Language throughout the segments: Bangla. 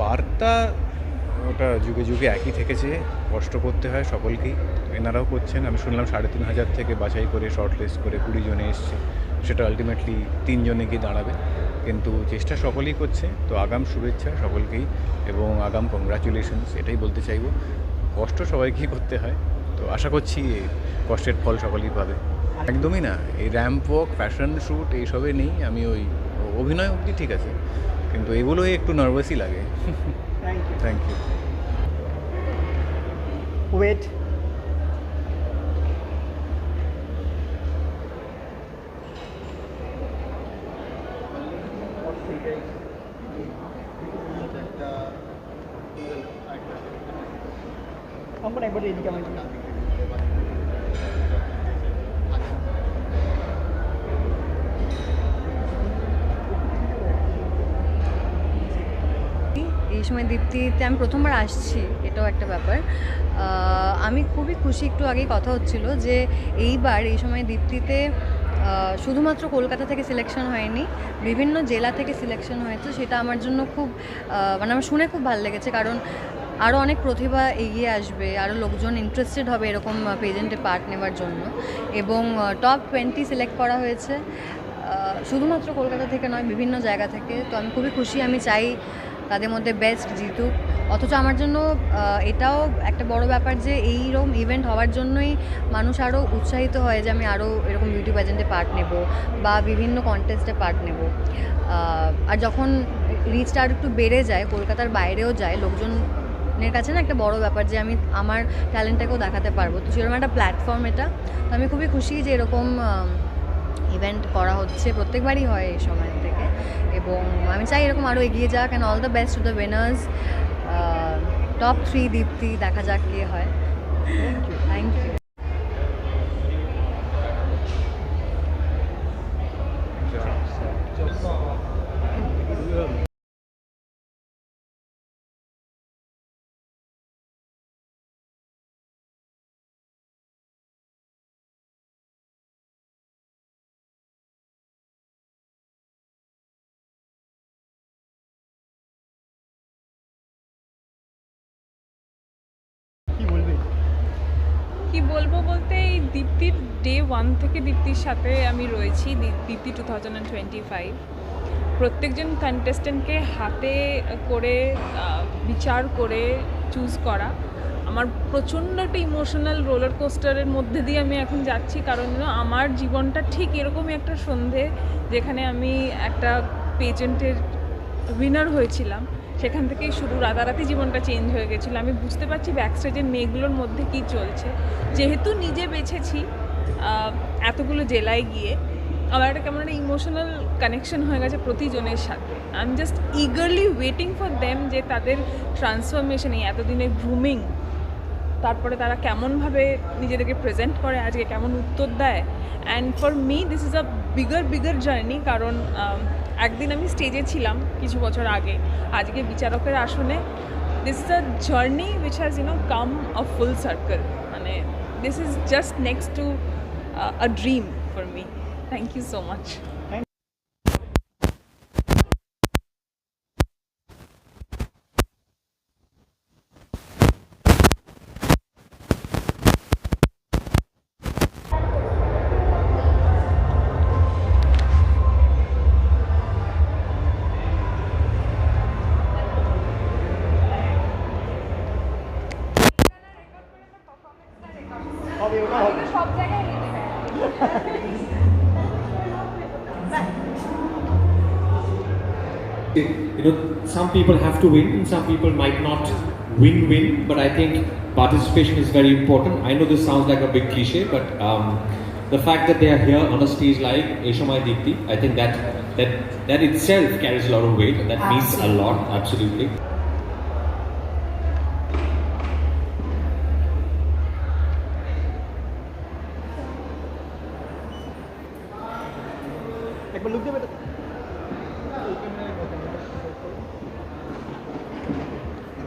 বার্তা ওটা যুগে যুগে একই থেকেছে, কষ্ট করতে হয় সকলকেই। এনারাও করছেন, আমি শুনলাম সাড়ে তিন হাজার থেকে বাছাই করে শর্ট লিস্ট করে কুড়ি জনে এসছে, সেটা আলটিমেটলি তিনজনে গিয়ে দাঁড়াবে। কিন্তু চেষ্টা সকলেই করছে। তো আগাম শুভেচ্ছা সকলকেই এবং আগাম কংগ্রাচুলেশনস এটাই বলতে চাইব। কষ্ট সবাইকেই করতে হয়। তো আশা করছি কষ্টের ফল সকলেই পাবে। একদমই না এই র্যাম্প ওয়াক ফ্যাশন শ্যুট এইসবে নেই। আমি ওই অভিনয় অবধি ঠিক আছে। কিন্তু এগুলোই একটু নার্ভাসই লাগে। থ্যাংক ইউ ওয়েট এই সময় দীপ্তিতে আমি প্রথমবার আসছি, এটাও একটা ব্যাপার। আমি খুবই খুশি, একটু আগেই কথা হচ্ছিল যে এইবার এই সময় দীপ্তিতে শুধুমাত্র কলকাতা থেকে সিলেকশন হয়নি, বিভিন্ন জেলা থেকে সিলেকশন হয়েছে, সেটা আমার জন্য খুব মানে আমার শুনে খুব ভালো লেগেছে। কারণ আরও অনেক প্রতিভা এগিয়ে আসবে আরও লোকজন ইন্টারেস্টেড হবে এরকম পেজেন্টে পার্ট নেওয়ার জন্য। এবং টপ টোয়েন্টি সিলেক্ট করা হয়েছে। শুধুমাত্র কলকাতা থেকে নয়, বিভিন্ন জায়গা থেকে। তো আমি খুবই খুশি, আমি চাই তাদের মধ্যে বেস্ট জিতুক অথচ আমার জন্য এটাও একটা বড় ব্যাপার যে এইরকম ইভেন্ট হওয়ার জন্যই মানুষ আরও উৎসাহিত হয় যে আমি আরও এরকম বিউটি প্যাজেন্টে পার্ট নেব বা বিভিন্ন কন্টেস্টে পার্ট নেব। আর যখন রিচটা আর একটু বেড়ে যায়, কলকাতার বাইরেও যায়, লোকজনের কাছে না একটা বড় ব্যাপার যে আমি আমার ট্যালেন্টটাকেও দেখাতে পারব। তো সেরকম একটা প্ল্যাটফর্ম এটা। তো আমি খুবই খুশি যে এরকম ইভেন্ট করা হচ্ছে। প্রত্যেকবারই হয় এই সময়। এবং আমি চাই এরকম আরও এগিয়ে যাক and all the best to the winners top three Dipti দেখা যাক কে হয়। থ্যাংক ইউ কি বলব বলতে এই দীপ্তির ডে ওয়ান থেকে দীপ্তির সাথে আমি রয়েছি Dipti two thousand and twenty five প্রত্যেকজন কন্টেস্টেন্টকে হাতে করে বিচার করে চুজ করা। আমার প্রচণ্ড একটা ইমোশনাল রোলার কোস্টারের মধ্যে দিয়ে আমি এখন যাচ্ছি, কারণ আমার জীবনটা ঠিক এরকমই একটা সন্ধে যেখানে আমি একটা পেজেন্টের উইনার হয়েছিলাম। সেখান থেকেই শুরু রাতারাতি জীবনটা চেঞ্জ হয়ে গেছিল। আমি বুঝতে পারছি ব্যাকস্টেজের মেয়েগুলোর মধ্যে কী চলছে। যেহেতু নিজে বেছেছি এতগুলো জেলায় গিয়ে, আমার একটা কেমন একটা ইমোশনাল কানেকশন হয়ে গেছে প্রতিজনের সাথে। I am just eagerly waiting for them যে তাদের ট্রান্সফরমেশন এই এতদিনের গ্রুমিং তারপরে তারা কেমনভাবে নিজেদেরকে প্রেজেন্ট করে, আজকে কেমন উত্তর দেয়। And for me this is a bigger bigger journey কারণ একদিন আমি স্টেজে ছিলাম কিছু বছর আগে। আজকে বিচারকের আসনে this is a journey which has you know come a full circle মানে this is just next to a dream for me thank you so much you know, some people have to win and some people might not win win, but I think participation is very important. I know this sounds like a big cliche, but um, the fact that they are here on a stage like Eshamai Deepti, I think that that that itself carries a lot of weight. That means a lot, absolutely.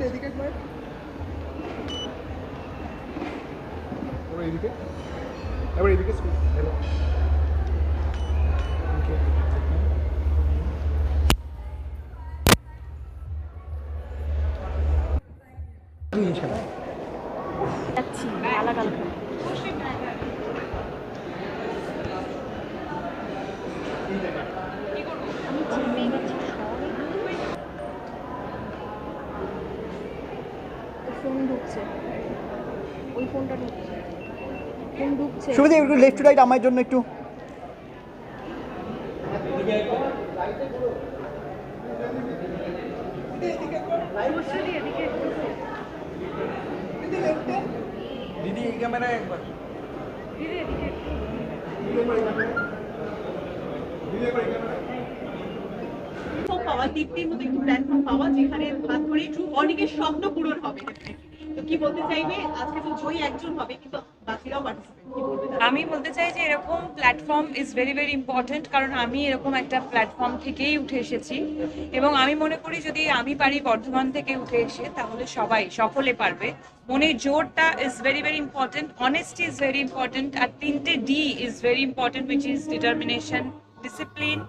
এদিকে একবার। এদিকে। এবার এদিকে খেলা যাচ্ছি আলাদা আলাদা আমি জিমে গেছি ফোন ঢুকছে ফোনটা ঢুকছে? ফোন ঢুকছে? শুভদীপ একটু লেফট টু রাইট আমার জন্য একটু। দিদি এই ক্যামেরায় একবার। পাওয়া দীপ্তির মতো একটু প্ল্যাটফর্ম পাওয়া যেখানে হাত ধরে একটু অনেকের স্বপ্ন পূরণ হবে। আমি বলতে চাই যে এরকম platform is very very important কারণ আমি এরকম একটা প্ল্যাটফর্ম থেকেই উঠে এসেছি। এবং আমি মনে করি যদি আমি পারি বর্ধমান থেকে উঠে এসে, তাহলে সবাই, সকলে পারবে। মনের জোরটা is very very important honesty is very important আর তিনটে D is very important which is determination discipline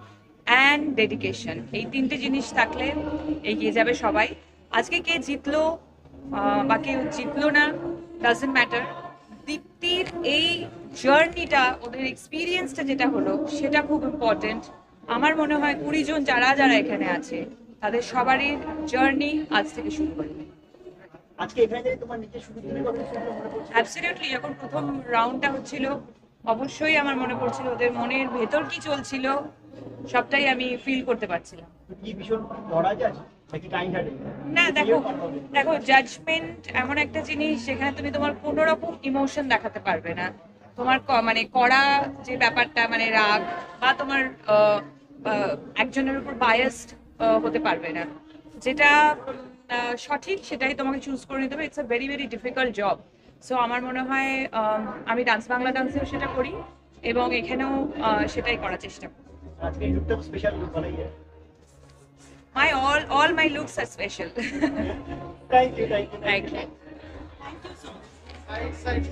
and dedication এই তিনটে জিনিস থাকলে এগিয়ে যাবে সবাই। আজকে কে জিতলো বা কেউ জিতলো না ডাজেন্ট ম্যাটার দীপ্তির এই জার্নিটা ওদের এক্সপিরিয়েন্সটা যেটা হলো সেটা খুব ইম্পর্টেন্ট আমার মনে হয় কুড়ি জন যারা যারা এখানে আছে তাদের সবারই জার্নি আজ থেকে শুরু করবে আজকে এখানে যে তোমার নিজের শুরু তুমি কথা শুনলে পড়ছে? অ্যাবসলিউটলি যখন প্রথম রাউন্ডটা হচ্ছিল। অবশ্যই আমার মনে পড়ছিল ওদের মনের ভেতর কি চলছিল সবটাই আমি ফিল করতে পারছিলাম। কি ভীষণ কাইন্ড হার্টেড না দেখো দেখো জাজমেন্ট এমন একটা জিনিস যেখানে তুমি তোমার কোনো রকম ইমোশন দেখাতে পারবে না। তোমার মানে কড়া যে ব্যাপারটা মানে রাগ বা তোমার একজনের উপর বায়াসড হতে পারবে না। যেটা সঠিক সেটাই তোমাকে চুজ করে নিতে হবে। It's a very very difficult job so আমার মনে হয় আম, ডান্স বাংলা ডান্সেও সেটা করি এবং এখানেও সেটাই করার চেষ্টা করি। my all all my looks are special. thank you, thank you, thank, thank you. you. Thank you so much.